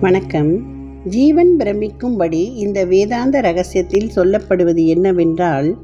வணக்கம். ஜீவன் பிரமிக்கும்படி இந்த வேதாந்த ரகசியத்தில் சொல்லப்படுவது என்னவென்றால்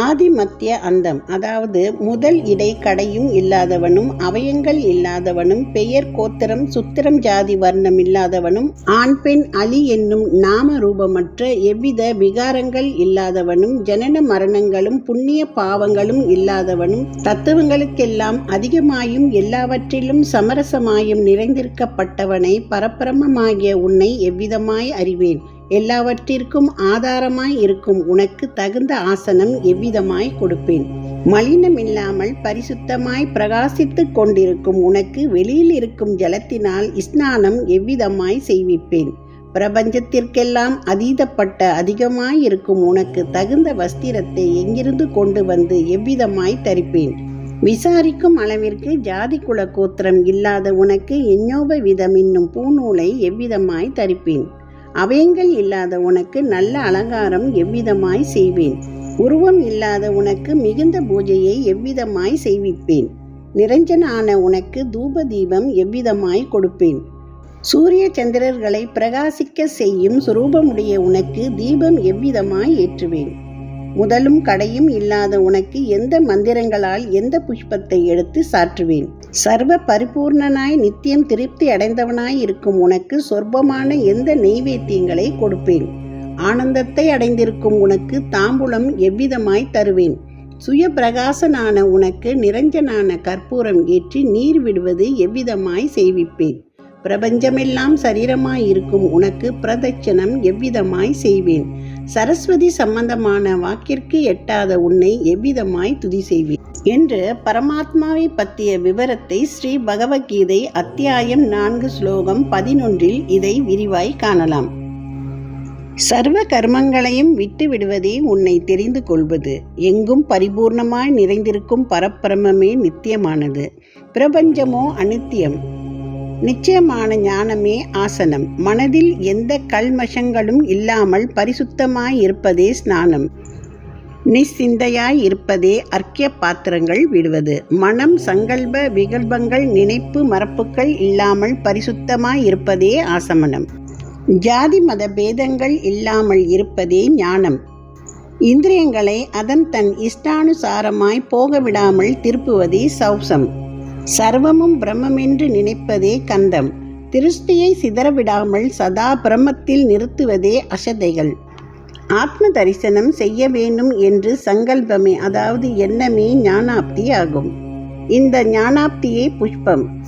ஆதிமத்திய அந்தம். அதாவது முதல் இடை கடையும் இல்லாதவனும் அவயங்கள் இல்லாதவனும் பெயர் கோத்திரம் சுத்திரம் ஜாதி வர்ணம் இல்லாதவனும் ஆண் பெண் அலி என்னும் நாம ரூபமற்ற எவ்வித விகாரங்கள் இல்லாதவனும் ஜனன மரணங்களும் புண்ணிய பாவங்களும் இல்லாதவனும் தத்துவங்களுக்கெல்லாம் அதிகமாயும் எல்லாவற்றிலும் சமரசமாயும் நிறைந்திருக்கப்பட்டவனை பரபிரமமாகிய உன்னை எவ்விதமாய் அறிவேன்? எல்லாவற்றிற்கும் ஆதாரமாய் இருக்கும் உனக்கு தகுந்த ஆசனம் எவ்விதமாய் கொடுப்பேன். மலினமில்லாமல் பரிசுத்தமாய் பிரகாசித்துக் கொண்டிருக்கும் உனக்கு வெளியில் இருக்கும் ஜலத்தினால் ஸ்நானம் எவ்விதமாய் செய்விப்பேன். பிரபஞ்சத்திற்கெல்லாம் அதீதப்பட்ட அதிகமாய் இருக்கும் உனக்கு தகுந்த வஸ்திரத்தை எங்கிருந்து கொண்டு வந்து எவ்விதமாய் தரிப்பேன். விசாரிக்கும் அளவிற்கு ஜாதி குல கோத்திரம் இல்லாத உனக்கு எஞ்ஞோப விதம் என்னும் பூநூலை எவ்விதமாய் தரிப்பேன். அவயங்கள் இல்லாத உனக்கு நல்ல அலங்காரம் எவ்விதமாய் செய்வேன்? உருவம் இல்லாத உனக்கு மிகுந்த பூஜையை எவ்விதமாய் செய்விப்பேன்? நிரஞ்சனான உனக்கு தூப தீபம் எவ்விதமாய் கொடுப்பேன்? சூரிய சந்திரர்களை பிரகாசிக்க செய்யும் சுரூபமுடைய உனக்கு தீபம் எவ்விதமாய் ஏற்றுவேன்? முதலும் கடையும் இல்லாத உனக்கு எந்த மந்திரங்களால் எந்த புஷ்பத்தை எடுத்து சாற்றுவேன்? சர்வ பரிபூர்ணனாய் நித்தியம் திருப்தி அடைந்தவனாய் இருக்கும் உனக்கு சொற்பமான எந்த நெய்வேத்தியங்களை கொடுப்பேன். ஆனந்தத்தை அடைந்திருக்கும் உனக்கு தாம்பூலம் எவ்விதமாய் தருவேன். சுய பிரகாசனான உனக்கு நிரஞ்சனான கற்பூரம் ஏற்றி நீர் விடுவது எவ்விதமாய் செய்விப்பேன். பிரபஞ்சமெல்லாம் சரீரமாய் இருக்கும் உனக்கு பிரதட்சணம் எவ்விதமாய் செய்வேன். சரஸ்வதி சம்பந்தமான வாக்கிற்கு எட்டாத உன்னை எவ்விதமாய் துதி செய்வேன். என்று பரமாத்மாவை பற்றிய விவரத்தை ஸ்ரீ பகவத்கீதை அத்தியாயம் நான்கு ஸ்லோகம் பதினொன்றில் இதை விரிவாய் காணலாம். சர்வ கர்மங்களையும் விட்டு விடுவதே உன்னை தெரிந்து கொள்வது. எங்கும் பரிபூர்ணமாய் நிறைந்திருக்கும் பரப்பிரமே நித்தியமானது. பிரபஞ்சமோ அனித்தியம் நிச்சயமான ஞானமே ஆசனம். மனதில் எந்த கல்மஷங்களும் இல்லாமல் பரிசுத்தமாய் இருப்பதே ஸ்நானம். நிச்சிந்தையாய் இருப்பதே அர்க்கிய பாத்திரங்கள் விடுவது. மனம் சங்கல்ப விகல்பங்கள் நினைப்பு மரப்புக்கள் இல்லாமல் பரிசுத்தமாய் இருப்பதே ஆசமனம். ஜாதி மத பேதங்கள் இல்லாமல் இருப்பதே ஞானம். இந்திரியங்களை அதன் தன் இஷ்டானுசாரமாய் போக விடாமல் திருப்புவதே சௌசம். சர்வமும் பிரம்மென்று நினைப்பதே கந்தம். திருஷ்டியை சிதறவிடாமல் சதா பிரம்மத்தில் நிறுத்துவதே அசதைகள். ஆத்ம தரிசனம் செய்ய வேண்டும் என்று சங்கல்பமே அதாவது எண்ணமே ஞானாப்தி ஆகும். இந்த ஞானாப்தியே புஷ்பம்.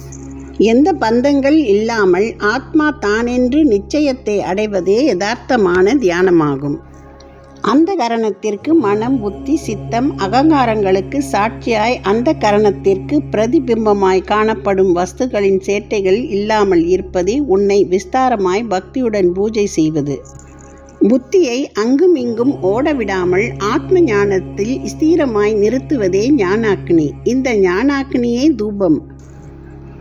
எந்த பந்தங்கள் இல்லாமல் ஆத்மா தானென்று நிச்சயத்தை அடைவதே யதார்த்தமான தியானமாகும். அந்த கரணத்திற்கு மனம் புத்தி சித்தம் அகங்காரங்களுக்கு சாட்சியாய் அந்த கரணத்திற்கு பிரதிபிம்பமாய் காணப்படும் வஸ்துகளின் சேட்டைகள் இல்லாமல் இருப்பதே உன்னை விஸ்தாரமாய் பக்தியுடன் பூஜை செய்வது. புத்தியை அங்கும் இங்கும் ஓடவிடாமல் ஆத்ம ஞானத்தில் ஸ்திரமாய் நிறுத்துவதே ஞானாக்கினி. இந்த ஞானாக்கினியே தூபம்.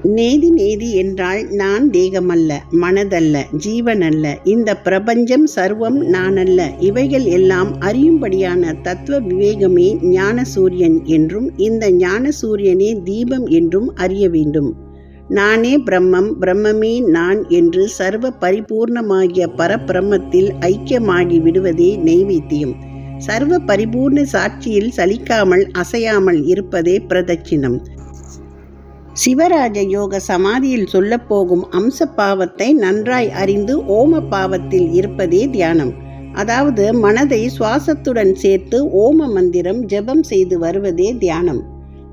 நேதி நேதி என்றால் நான் தேகமல்ல மனதல்ல ஜீவனல்ல. இந்த பிரபஞ்சம் சர்வம் நானல்ல. இவைகள் எல்லாம் அறியும்படியான தத்துவ விவேகமே ஞான சூரியன் என்றும் இந்த ஞான சூரியனே தீபம் என்றும் அறிய வேண்டும். நானே பிரம்மம் பிரம்மமே நான் என்று சர்வ பரிபூர்ணமாகிய பரபிரம்மத்தில் ஐக்கியமாகி விடுவதே நெய்வேத்தியம் சர்வ பரிபூர்ண சாட்சியில் சலிக்காமல் அசையாமல் இருப்பதே பிரதட்சிணம். சிவராஜ யோக சமாதியில் சொல்லப்போகும் அம்ச பாவத்தை நன்றாய் அறிந்து ஓம பாவத்தில் இருப்பதே தியானம். அதாவது மனதை சுவாசத்துடன் சேர்த்து ஓம மந்திரம் ஜெபம் செய்து வருவதே தியானம்.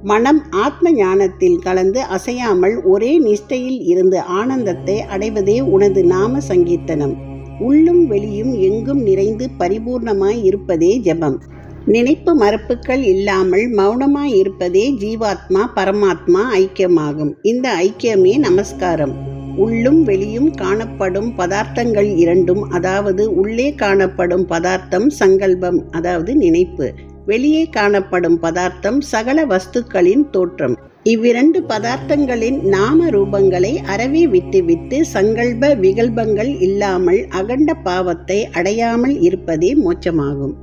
மனம் ஆத்ம ஞானத்தில் கலந்து அசையாமல் ஒரே நிஷ்டையில் இருந்து ஆனந்தத்தை அடைவதே உனது நாம சங்கீர்த்தனம். உள்ளும் வெளியும் எங்கும் நிறைந்து பரிபூர்ணமாய் இருப்பதே ஜெபம். நினைப்பு மறுப்புகள் இல்லாமல் மௌனமாய் இருப்பதே ஜீவாத்மா பரமாத்மா ஐக்கியமாகும். இந்த ஐக்கியமே நமஸ்காரம். உள்ளும் வெளியும் காணப்படும் பதார்த்தங்கள் இரண்டும் அதாவது உள்ளே காணப்படும் பதார்த்தம் சங்கல்பம் அதாவது நினைப்பு. வெளியே காணப்படும் பதார்த்தம் சகல வஸ்துக்களின் தோற்றம். இவ்விரண்டு பதார்த்தங்களின் நாம ரூபங்களை அறவே விட்டுவிட்டு சங்கல்ப விகல்பங்கள் இல்லாமல் அகண்ட பாவத்தை அடையாமல் இருப்பதே மோட்சமாகும்.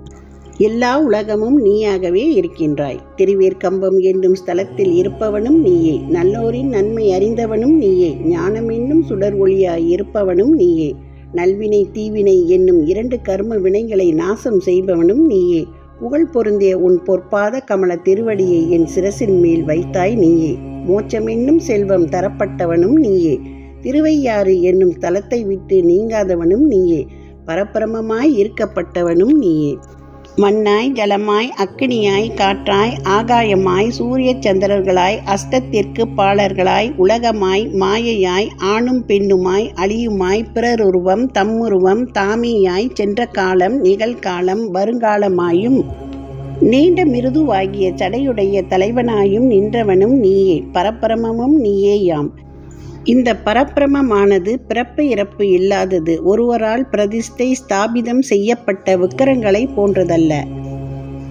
எல்லா உலகமும் நீயாகவே இருக்கின்றாய். திருவேற்கம்பம் என்னும் ஸ்தலத்தில் இருப்பவனும் நீயே. நல்லோரின் நன்மை அறிந்தவனும் நீயே. ஞானம் என்னும் சுடர் ஒளியாய் இருப்பவனும் நீயே. நல்வினை தீவினை என்னும் இரண்டு கர்ம வினைகளை நாசம் செய்பவனும் நீயே. புகழ் பொருந்திய உன் பொற்பாத கமல திருவடியை என் சிரசின் மேல் வைத்தாய் நீயே. மோட்சம் என்னும் செல்வம் தரப்பட்டவனும் நீயே. திருவையாறு என்னும் தலத்தை விட்டு நீங்காதவனும் நீயே. பரபிரமமாய் இருக்கப்பட்டவனும் நீயே. மண்ணாய் ஜலமாய் அக்கினியாய் காற்றாய் ஆகாயமாய் சூரிய சந்திரர்களாய் அஸ்தத்திற்கு பாலர்களாய் உலகமாய் மாயையாய் ஆணும் பெண்ணுமாய் அழியுமாய் பிறருருவம் தம்முருவம் தாமியாய் சென்ற காலம் நிகழ்காலம் வருங்காலமாயும். நீண்ட மிருதுவாகிய சடையுடைய தலைவனாயும் நின்றவனும் நீயே பரப்பிரமமும் நீயேயாம். இந்த பரப்பிரமமானது பிறப்பு இறப்பு இல்லாதது ஒருவரால் பிரதிஷ்டை ஸ்தாபிதம் செய்யப்பட்ட விக்கிரங்களை போன்றதல்ல.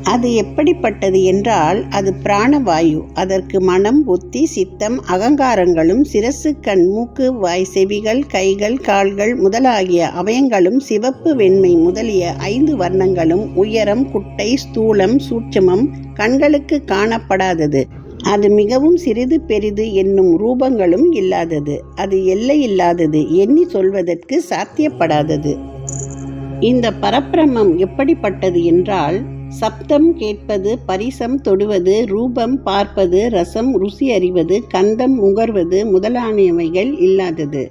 அது எப்படிப்பட்டது என்றால் அது பிராணவாயு. அதற்கு மனம் புத்தி சித்தம் அகங்காரங்களும் சிரசு கண் மூக்கு வாய் செவிகள் கைகள் கால்கள் முதலாகிய அவயங்களும் சிவப்பு வெண்மை முதலிய ஐந்து வர்ணங்களும் உயரம் குட்டை ஸ்தூலம் சூட்சமம் கண்களுக்கு காணப்படாதது. அது மிகவும் சிறிது பெரிது என்னும் ரூபங்களும் இல்லாதது. அது எல்லை இல்லாதது எண்ணி சொல்வதற்கு சாத்தியப்படாதது. இந்த பரப்பிரமம் எப்படிப்பட்டது என்றால் சப்தம் கேட்பது பரிசம் தொடுவது ரூபம் பார்ப்பது ரசம் ருசி அறிவது கந்தம் முகர்வது முதலானவைகள் இல்லாதது.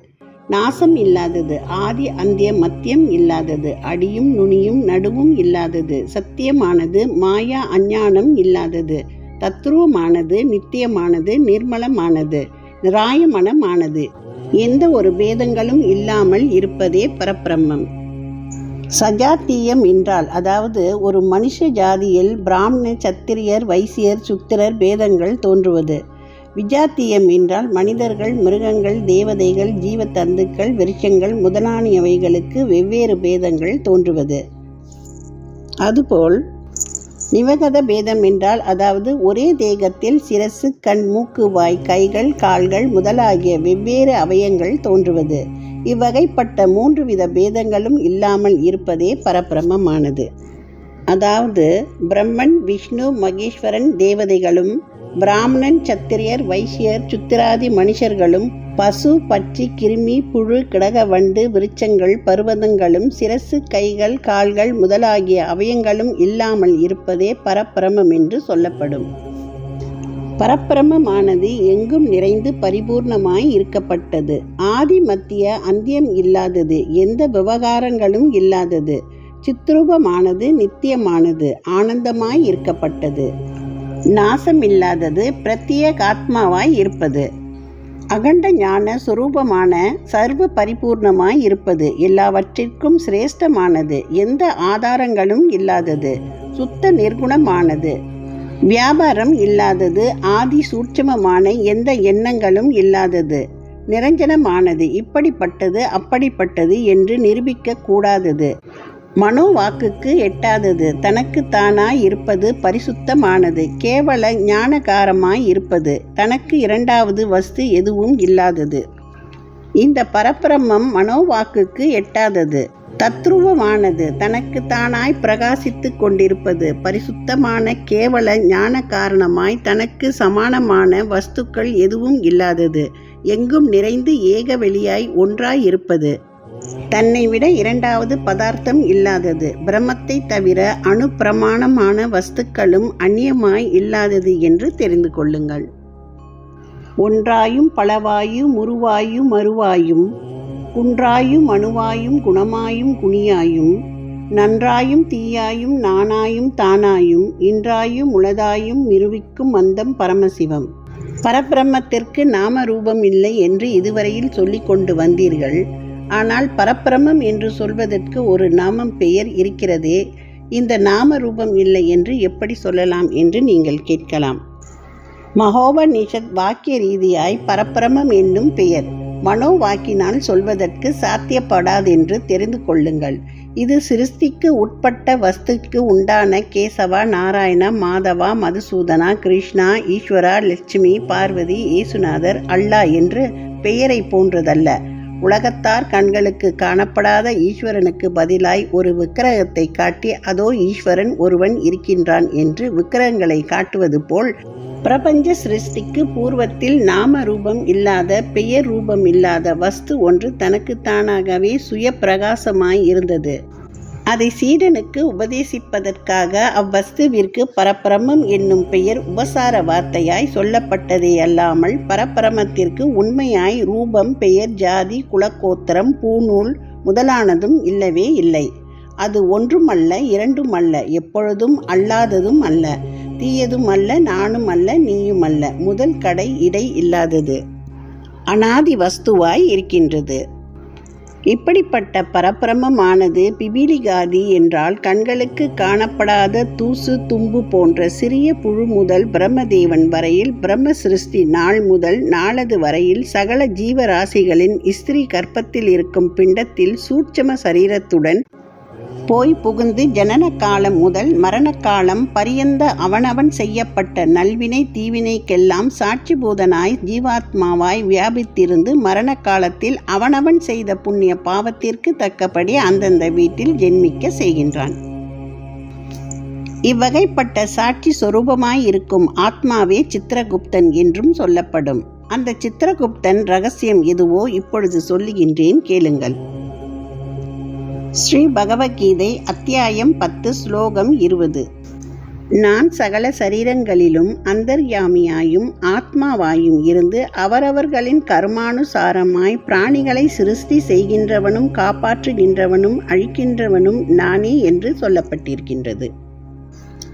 நாசம் இல்லாதது ஆதி அந்திய மத்தியம் இல்லாதது அடியும் நுனியும் நடுவும் இல்லாதது சத்தியமானது மாயா அஞ்ஞானம் இல்லாதது. தத்துருவமானது நித்தியமானது நிர்மலமானது நிராயமனமானது. எந்த ஒரு பேதங்களும் இல்லாமல் இருப்பதே பரபிரம்மம். சஜாத்தியம் என்றால் அதாவது ஒரு மனுஷ ஜாதியில் பிராமண சத்திரியர் வைசியர் சுத்திரர் பேதங்கள் தோன்றுவது. விஜாத்தியம் என்றால் மனிதர்கள் மிருகங்கள் தேவதைகள் ஜீவத்தந்துக்கள் விருட்சங்கள் முதலானியவைகளுக்கு வெவ்வேறு பேதங்கள் தோன்றுவது. அதுபோல் நிவகத பேதம் என்றால் அதாவது ஒரே தேகத்தில் சிரசு கண் மூக்கு வாய் கைகள் கால்கள் முதலாகிய வெவ்வேறு அவயங்கள் தோன்றுவது. இவ்வகைப்பட்ட மூன்று வித பேதங்களும் இல்லாமல் இருப்பதே பரபிரமமானது. அதாவது பிரம்மன் விஷ்ணு மகேஸ்வரன் தேவதைகளும் பிராமணன் சத்திரியர் வைசியர் சுத்திராதி மனுஷர்களும் பசு பற்றி கிருமி புழு கிடக வண்டு விருட்சங்கள் பருவதங்களும் சிரசு கைகள் கால்கள் முதலாகிய அவயங்களும் இல்லாமல் இருப்பதே பரப்பிரமம் என்று சொல்லப்படும். பரப்பிரமமானது எங்கும் நிறைந்து பரிபூர்ணமாய் இருக்கப்பட்டது. ஆதி மத்திய அந்தியம் இல்லாதது எந்த விவகாரங்களும் இல்லாதது. சித்ரூபமானது நித்தியமானது ஆனந்தமாய் இருக்கப்பட்டது. நாசமில்லாதது பிரத்யேகாத்மாவாய் இருப்பது. அகண்ட ஞான சுரூபமான சர்வ பரிபூர்ணமாய் இருப்பது எல்லாவற்றிற்கும் சிரேஷ்டமானது. எந்த ஆதாரங்களும் இல்லாதது. சுத்த நிர்குணமானது. வியாபாரம் இல்லாதது. ஆதி சூட்சமமான எந்த எண்ணங்களும் இல்லாதது. நிரஞ்சனமானது. இப்படிப்பட்டது அப்படிப்பட்டது என்று நிரூபிக்க கூடாதது. மனோ வாக்குக்கு எட்டாதது. தனக்கு தானாய் இருப்பது பரிசுத்தமானது. கேவல ஞானகாரமாய் இருப்பது. தனக்கு இரண்டாவது வஸ்து எதுவும் இல்லாதது. இந்த பரப்பிரமம் மனோவாக்குக்கு எட்டாதது. தத்ருவமானது தனக்கு தானாய் பிரகாசித்து கொண்டிருப்பது. பரிசுத்தமான கேவல ஞான காரணமாய் தனக்கு சமானமான வஸ்துக்கள் எதுவும் இல்லாதது. எங்கும் நிறைந்து ஏக வெளியாய் ஒன்றாய் இருப்பது. தன்னை விட இரண்டாவது பதார்த்தம் இல்லாதது. பிரம்மத்தை தவிர அணு பிரமாணமான வஸ்துக்களும் அந்நியமாய் இல்லாதது என்று தெரிந்து கொள்ளுங்கள். ஒன்றாயும் பலவாயு முருவாயு மறுவாயும் குன்றாயும் அணுவாயும் குணமாயும் குனியாயும் நன்றாயும் தீயாயும் நானாயும் தானாயும் இன்றாயும் உளதாயும் நிருவிக்கும் மந்தம் பரமசிவம். பரபிரம்மத்திற்கு நாம ரூபம் இல்லை என்று இதுவரையில் சொல்லிக் கொண்டு வந்தீர்கள். ஆனால் பரப்பிரமம் என்று சொல்வதற்கு ஒரு நாமம் பெயர் இருக்கிறதே. இந்த நாம ரூபம் இல்லை என்று எப்படி சொல்லலாம் என்று நீங்கள் கேட்கலாம். மகோபநிஷத் வாக்கிய ரீதியாய் பரப்பிரமம் என்னும் பெயர். மனோ வாக்கினால் சொல்வதற்கு சாத்தியப்படாதென்று தெரிந்து கொள்ளுங்கள். இது சிருஷ்டிக்கு உட்பட்ட வஸ்துக்கு உண்டான கேசவா நாராயணா மாதவா மதுசூதனா கிருஷ்ணா ஈஸ்வரா லட்சுமி பார்வதி ஏசுநாதர் அல்லா என்று பெயரை போன்றதல்ல. உலகத்தார் கண்களுக்கு காணப்படாத ஈஸ்வரனுக்கு பதிலாய் ஒரு விக்கிரகத்தை காட்டி அதோ ஈஸ்வரன் ஒருவன் இருக்கின்றான் என்று விக்கிரகங்களை காட்டுவது போல் பிரபஞ்ச சிருஷ்டிக்கு பூர்வத்தில் நாம ரூபம் இல்லாத பெயர் ரூபம் இல்லாத வஸ்து ஒன்று தனக்கு தானாகவே சுய பிரகாசமாய் இருந்தது. அதை சீடனுக்கு உபதேசிப்பதற்காக அவ்வஸ்துவிற்கு பரபிரமம் என்னும் பெயர் உபசார வார்த்தையாய் சொல்லப்பட்டதே அல்லாமல் பரபிரமத்திற்கு உண்மையாய் ரூபம் பெயர் ஜாதி குலக்கோத்திரம் பூநூல் முதலானதும் இல்லவே இல்லை. அது ஒன்றுமல்ல இரண்டுமல்ல எப்பொழுதும் அல்லாததும் அல்ல. தீயதும் அல்ல நானும் அல்ல நீயும் அல்ல முதல் கடை இடை இல்லாதது. அனாதி வஸ்துவாய் இருக்கின்றது. இப்படிப்பட்ட பரபிரமமானது பிபிலிகாதி என்றால் கண்களுக்கு காணப்படாத தூசு தும்பு போன்ற சிறிய புழு முதல் பிரம்மதேவன் வரையில் பிரம்ம சிருஷ்டி நாள் முதல் நாளது வரையில் சகல ஜீவராசிகளின் ஸ்திரீ கற்பத்தில் இருக்கும் பிண்டத்தில் சூட்சம சரீரத்துடன் போய் புகுந்து ஜனன காலம் முதல் மரணக்காலம் பரியந்த அவனவன் செய்யப்பட்ட நல்வினை தீவினைக்கெல்லாம் சாட்சிபூதனாய் ஜீவாத்மாவாய் வியாபித்திருந்து மரண காலத்தில் அவனவன் செய்த புண்ணிய பாவத்திற்கு தக்கபடி அந்தந்த வீட்டில் ஜென்மிக்க செய்கின்றான். இவ்வகைப்பட்ட சாட்சி சொரூபமாய் இருக்கும் ஆத்மாவே சித்திரகுப்தன் என்றும் சொல்லப்படும். அந்த சித்திரகுப்தன் ரகசியம் எதுவோ இப்பொழுது சொல்லுகின்றேன் கேளுங்கள். ஸ்ரீ பகவத்கீதை அத்தியாயம் பத்து ஸ்லோகம் இருபது. நான் சகல சரீரங்களிலும் அந்தர்யாமியாயும் ஆத்மாவாயும் இருந்து அவரவர்களின் கர்மானுசாரமாய் பிராணிகளை சிருஷ்டி செய்கின்றவனும் காப்பாற்றுகின்றவனும் அழிக்கின்றவனும் நானே என்று சொல்லப்பட்டிருக்கின்றது.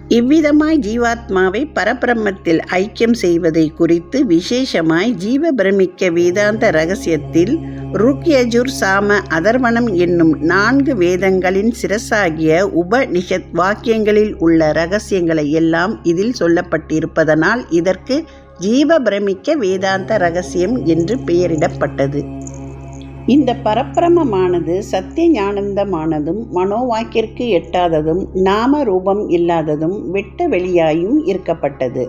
இவ்விதமாய் ஜீவாத்மாவை பரபிரம்மத்தில் ஐக்கியம் செய்வதை குறித்து விசேஷமாய் ஜீவ பிரமிக்க வேதாந்த ரகசியத்தில் ருக்யஜுர் சாம அதர்வனம் என்னும் நான்கு வேதங்களின் சிரசாகிய உபநிஷத் வாக்கியங்களில் உள்ள ரகசியங்களை எல்லாம் இதில் சொல்லப்பட்டிருப்பதனால் இதற்கு ஜீவ பிரமிக்க வேதாந்த ரகசியம் என்று பெயரிடப்பட்டது. இந்த பரப்பிரமமானது சத்திய ஞானந்தமானதும் மனோவாக்கிற்கு எட்டாததும் நாம ரூபம் இல்லாததும் வெட்ட வெளியாயும் இருக்கப்பட்டது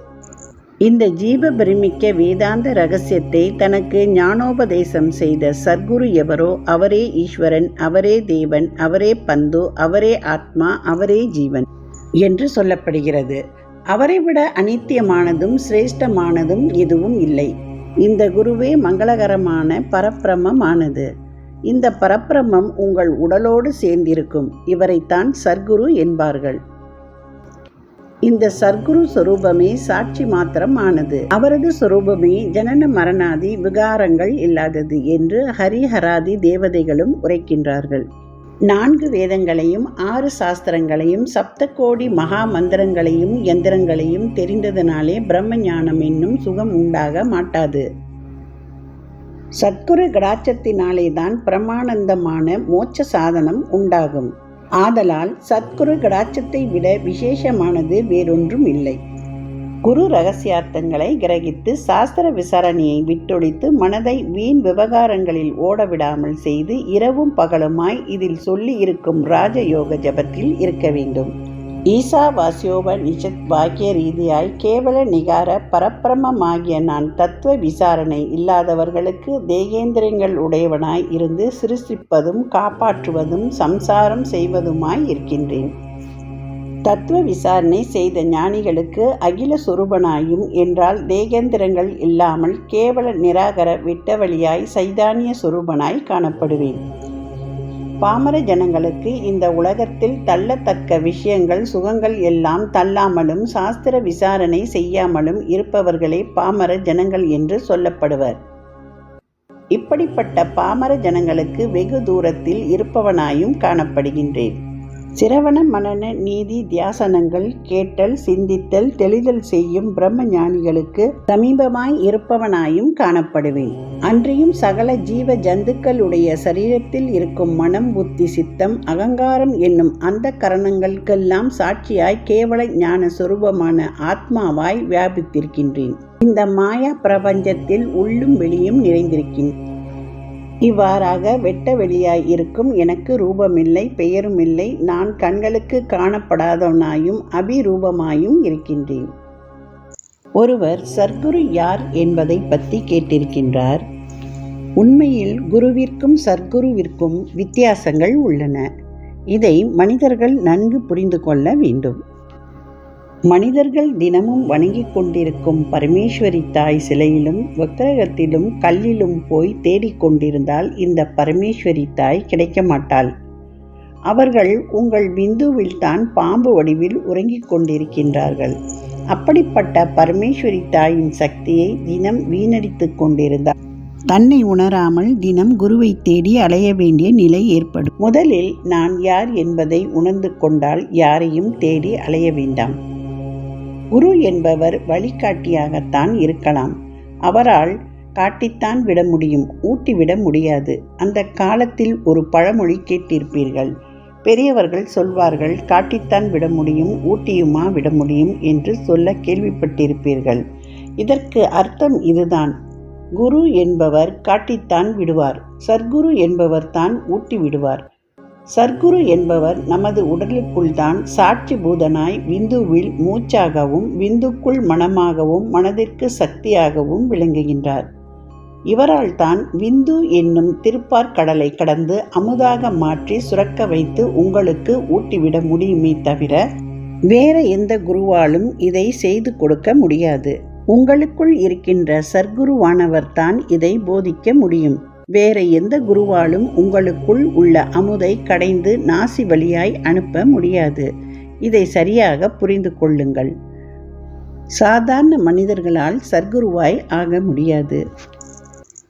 இந்த ஜீவ பிரமிக்க வேதாந்த ரகசியத்தை தனக்கு ஞானோபதேசம் செய்த சர்க்குரு எவரோ அவரே ஈஸ்வரன் அவரே தேவன் அவரே பந்து அவரே ஆத்மா அவரே ஜீவன் என்று சொல்லப்படுகிறது. அவரை விட அனித்தியமானதும் சிரேஷ்டமானதும் எதுவும் இல்லை. இந்த குருவே மங்களகரமான பரப்பிரமமானது இந்த பரப்பிரமம் உங்கள் உடலோடு சேர்ந்திருக்கும். இவரைத்தான் சர்க்குரு என்பார்கள். இந்த சர்க்குரு சொரூபமே சாட்சி மாத்திரம் ஆனது அவரது சொரூபமே ஜனன மரணாதி விகாரங்கள் இல்லாதது என்று ஹரிஹராதி தேவதைகளும் உரைக்கின்றார்கள். நான்கு வேதங்களையும் ஆறு சாஸ்திரங்களையும் சப்த கோடி மகா மந்திரங்களையும் எந்திரங்களையும் தெரிந்ததனாலே பிரம்ம ஞானம் என்னும் சுகம் உண்டாக மாட்டாது. சத்குரு கடாச்சத்தினாலே தான் பிரமானந்தமான மோட்ச சாதனம் உண்டாகும். ஆதலால் சத்குரு கடாட்சத்தை விட விசேஷமானது வேறொன்றும் இல்லை. குரு ரகசியார்த்தங்களை கிரகித்து சாஸ்திர விசாரணையை விட்டொழித்து மனதை வீண் விவகாரங்களில் ஓடவிடாமல் செய்து இரவும் பகலுமாய் இதில் சொல்லி இருக்கும் ராஜயோக ஜபத்தில் இருக்க வேண்டும். ஈசா வாசியோப நிஷத் பாக்கிய ரீதியாய் கேவல நிகார பரப்பிரமமாகிய நான் தத்துவ விசாரணை இல்லாதவர்களுக்கு தேகேந்திரங்கள் உடையவனாய் இருந்து சிருஷ்டிப்பதும் காப்பாற்றுவதும் சம்சாரம் செய்வதுமாய் இருக்கின்றேன். தத்துவ விசாரணை செய்த ஞானிகளுக்கு அகில சுரூபனாயும் என்றால் தேகேந்திரங்கள் இல்லாமல் கேவல நிராகர விட்டவழியாய் சைதானிய சுரூபனாய் காணப்படுவேன். பாமர ஜனங்களுக்கு இந்த உலகத்தில் தள்ளத்தக்க விஷயங்கள் சுகங்கள் எல்லாம் தள்ளாமலும் சாஸ்திர விசாரணை செய்யாமலும் இருப்பவர்களே பாமர ஜனங்கள் என்று சொல்லப்படுவர். இப்படிப்பட்ட பாமர ஜனங்களுக்கு வெகு தூரத்தில் இருப்பவனாயும் காணப்படுகின்றேன். சிரவண மனன நீதி தியாசனங்கள் கேட்டல் சிந்தித்தல் தெளிதல் செய்யும் பிரம்ம ஞானிகளுக்கு சமீபமாய் இருப்பவனாயும் காணப்படுவேன். அன்றியும் சகல ஜீவ ஜந்துக்களுடைய சரீரத்தில் இருக்கும் மனம் புத்தி சித்தம் அகங்காரம் என்னும் அந்த கரணங்களுக்கெல்லாம் சாட்சியாய் கேவல ஞான சுரூபமான ஆத்மாவாய் வியாபித்திருக்கின்றேன். இந்த மாயா பிரபஞ்சத்தில் உள்ளும் வெளியும் நிறைந்திருக்கின்றேன் இவ்வாறாக வெட்ட வெளியாய் இருக்கும் எனக்கு ரூபமில்லை பெயருமில்லை. நான் கண்களுக்கு காணப்படாதவனாயும் அபிரூபமாயும் இருக்கின்றேன். ஒருவர் சர்க்குரு யார் என்பதை பற்றி கேட்டிருக்கின்றார். உண்மையில் குருவிற்கும் சர்க்குருவிற்கும் வித்தியாசங்கள் உள்ளன. இதை மனிதர்கள் நன்கு புரிந்து கொள்ள வேண்டும். மனிதர்கள் தினமும் வணங்கிக் கொண்டிருக்கும் பரமேஸ்வரி தாய் சிலையிலும் விக்கிரகத்திலும் கல்லிலும் போய் தேடிக்கொண்டிருந்தால் இந்த பரமேஸ்வரி தாய் கிடைக்க மாட்டாள். அவர்கள் உங்கள் பிந்துவில் தான் பாம்பு வடிவில் உறங்கிக் கொண்டிருக்கின்றார்கள். அப்படிப்பட்ட பரமேஸ்வரி தாயின் சக்தியை தினம் வீணடித்துக் கொண்டிருந்தார். தன்னை உணராமல் தினம் குருவை தேடி அலைய வேண்டிய நிலை ஏற்படும். முதலில் நான் யார் என்பதை உணர்ந்து கொண்டால் யாரையும் தேடி அலைய வேண்டாம். குரு என்பவர் வழிகாட்டியாகத்தான் இருக்கலாம். அவரால் காட்டித்தான் விட முடியும் ஊட்டிவிட முடியாது. அந்த காலத்தில் ஒரு பழமொழி கேட்டிருப்பீர்கள். பெரியவர்கள் சொல்வார்கள் காட்டித்தான் விட முடியும் ஊட்டியுமா விட முடியும் என்று சொல்ல கேள்விப்பட்டிருப்பீர்கள். இதற்கு அர்த்தம் இதுதான். குரு என்பவர் காட்டித்தான் விடுவார். சர்க்குரு என்பவர் தான் ஊட்டி விடுவார். சர்க்குரு என்பவர் நமது உடலுக்குள் தான் சாட்சி பூதனாய் விந்துவில் மூச்சாகவும் விந்துக்குள் மனமாகவும் மனதிற்கு சக்தியாகவும் விளங்குகின்றார். இவரால் தான் விந்து என்னும் திருப்பார் கடலை கடந்து அமுதாக மாற்றி சுரக்க வைத்து உங்களுக்கு ஊட்டிவிட முடியுமே தவிர வேற எந்த குருவாலும் இதை செய்து கொடுக்க முடியாது. உங்களுக்குள் இருக்கின்ற சர்க்குருவானவர் தான் இதை போதிக்க முடியும். வேற எந்த குருவாலும் உங்களுக்குள் உள்ள அமுதை கடைந்து நாசி வழியாய் அனுப்ப முடியாது. இதை சரியாக புரிந்து கொள்ளுங்கள். சாதாரண மனிதர்களால் சர்க்குருவாய் ஆக முடியாது.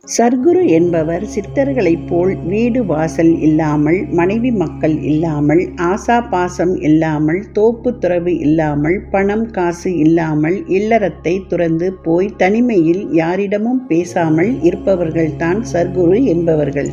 சர்க்குரு என்பவர் சித்தர்களைப் போல் வீடு வாசல் இல்லாமல் மனைவி மக்கள் இல்லாமல் ஆசா பாசம் இல்லாமல் தோப்பு துறவு இல்லாமல் பணம் காசு இல்லாமல் இல்லறத்தை துறந்து போய் தனிமையில் யாரிடமும் பேசாமல் இருப்பவர்கள்தான் சர்க்குரு என்பவர்கள்.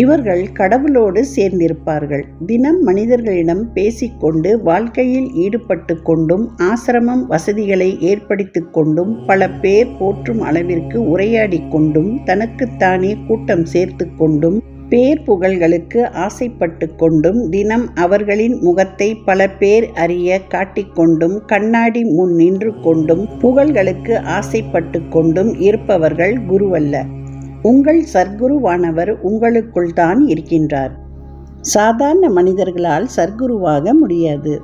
இவர்கள் கடவுளோடு சேர்ந்திருப்பார்கள். தினம் மனிதர்களிடம் பேசிக்கொண்டு வாழ்க்கையில் ஈடுபட்டு கொண்டும் ஆசிரமம் வசதிகளை ஏற்படுத்தி கொண்டும் பல பேர் போற்றும் அளவிற்கு உரையாடி கொண்டும் தனக்குத்தானே கூட்டம் சேர்த்து கொண்டும் பேர் புகழ்களுக்கு ஆசைப்பட்டு கொண்டும் தினம் அவர்களின் முகத்தை பல பேர் அறிய காட்டிக்கொண்டும் கண்ணாடி முன் நின்று கொண்டும் புகழ்களுக்கு ஆசைப்பட்டு கொண்டும் இருப்பவர்கள் குருவல்ல. உங்கள் சர்க்குருவானவர் உங்களுக்குள் தான் இருக்கின்றார். சாதாரண மனிதர்களால் சர்க்குருவாக முடியாது.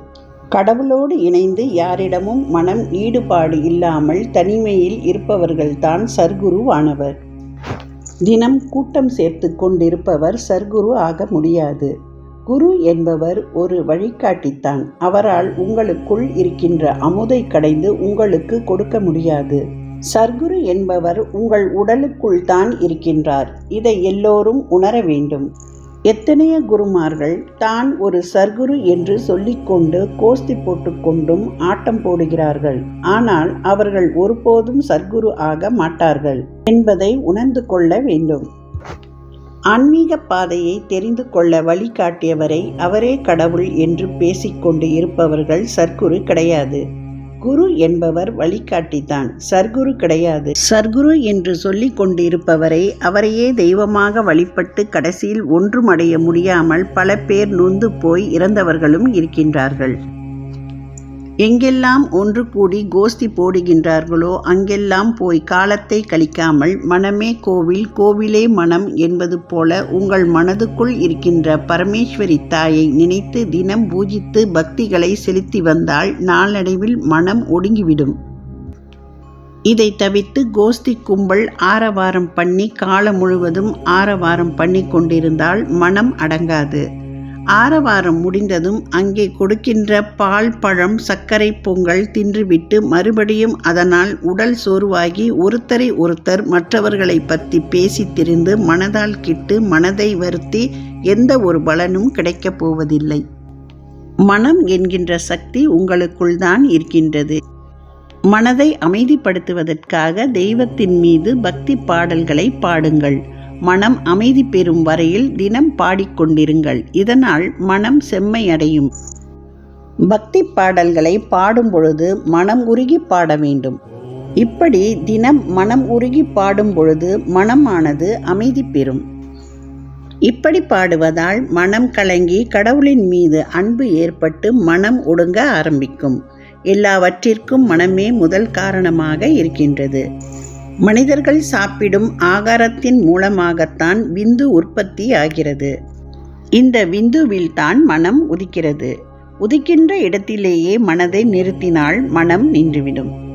கடவுளோடு இணைந்து யாரிடமும் மனம் ஈடுபாடு இல்லாமல் தனிமையில் இருப்பவர்கள்தான் சர்க்குருவானவர். தினம் கூட்டம் சேர்த்து கொண்டிருப்பவர் சர்க்குரு ஆக முடியாது. குரு என்பவர் ஒரு வழிகாட்டித்தான். அவரால் உங்களுக்குள் இருக்கின்ற அமுதை கடைந்து உங்களுக்கு கொடுக்க முடியாது. சர்க்குரு என்பவர் உங்கள் உடலுக்குள் தான் இருக்கின்றார். இதை எல்லோரும் உணர வேண்டும். எத்தனைய குருமார்கள் தான் ஒரு சர்க்குரு என்று சொல்லிக்கொண்டு கோஸ்தி போட்டுக்கொண்டும் ஆட்டம் போடுகிறார்கள். ஆனால் அவர்கள் ஒருபோதும் சர்க்குரு ஆக மாட்டார்கள் என்பதை உணர்ந்து கொள்ள வேண்டும். ஆன்மீக பாதையை தெரிந்து கொள்ள வழிகாட்டியவரை அவரே கடவுள் என்று பேசிக்கொண்டு இருப்பவர்கள் சர்க்குரு கிடையாது. குரு என்பவர் வழிகாட்டித்தான். சர்க்குரு கிடையாது. சர்க்குரு என்று சொல்லிக் கொண்டிருப்பவரை அவரையே தெய்வமாக வழிபட்டு கடைசியில் ஒன்றுமடைய முடியாமல் பல பேர் நொந்து போய் இறந்தவர்களும் இருக்கின்றார்கள். எங்கெல்லாம் ஒன்று கூடி கோஷ்டி போடுகின்றார்களோ அங்கெல்லாம் போய் காலத்தை கழிக்காமல் மனமே கோவில் கோவிலே மனம் என்பது போல உங்கள் மனதுக்குள் இருக்கின்ற பரமேஸ்வரி தாயை நினைத்து தினம் பூஜித்து பக்திகளை செலுத்தி வந்தால் நாளடைவில் மனம் ஒடுங்கிவிடும். இதை தவிர்த்து கோஷ்டி கும்பல் ஆரவாரம் பண்ணி காலம் முழுவதும் ஆரவாரம் பண்ணி கொண்டிருந்தால் மனம் அடங்காது. ஆரவாரம் முடிந்ததும் அங்கே கொடுக்கின்ற பால் பழம் சர்க்கரை பொங்கல் தின்றுவிட்டு மறுபடியும் அதனால் உடல் சோர்வாகி ஒருத்தரை ஒருத்தர் மற்றவர்களை பற்றி பேசி திரிந்து மனதால் கிட்டு மனதை வருத்தி எந்த ஒரு பலனும் கிடைக்கப் போவதில்லை. மனம் என்கின்ற சக்தி உங்களுக்குள் தான் இருக்கின்றது. மனதை அமைதிப்படுத்துவதற்காக தெய்வத்தின் மீது பக்தி பாடல்களை பாடுங்கள். மனம் அமைதி பெறும் வரையில் தினம் பாடிக்கொண்டிருங்கள் இதனால் மனம் செம்மையடையும். பக்தி பாடல்களை பாடும் பொழுது மனம் உருகி பாட வேண்டும். இப்படி தினம் மனம் உருகி பாடும் பொழுது மனமானது அமைதி பெறும். இப்படி பாடுவதால் மனம் கலங்கி கடவுளின் மீது அன்பு ஏற்பட்டு மனம் ஒடுங்க ஆரம்பிக்கும். எல்லாவற்றிற்கும் மனமே முதல் காரணமாக இருக்கின்றது. மனிதர்கள் சாப்பிடும் ஆகாரத்தின் மூலமாகத்தான் விந்து உற்பத்தி ஆகிறது. இந்த விந்துவில்தான் மனம் உதிக்கிறது. உதிக்கின்ற இடத்திலேயே மனதை நிறுத்தினால் மனம் நின்றுவிடும்.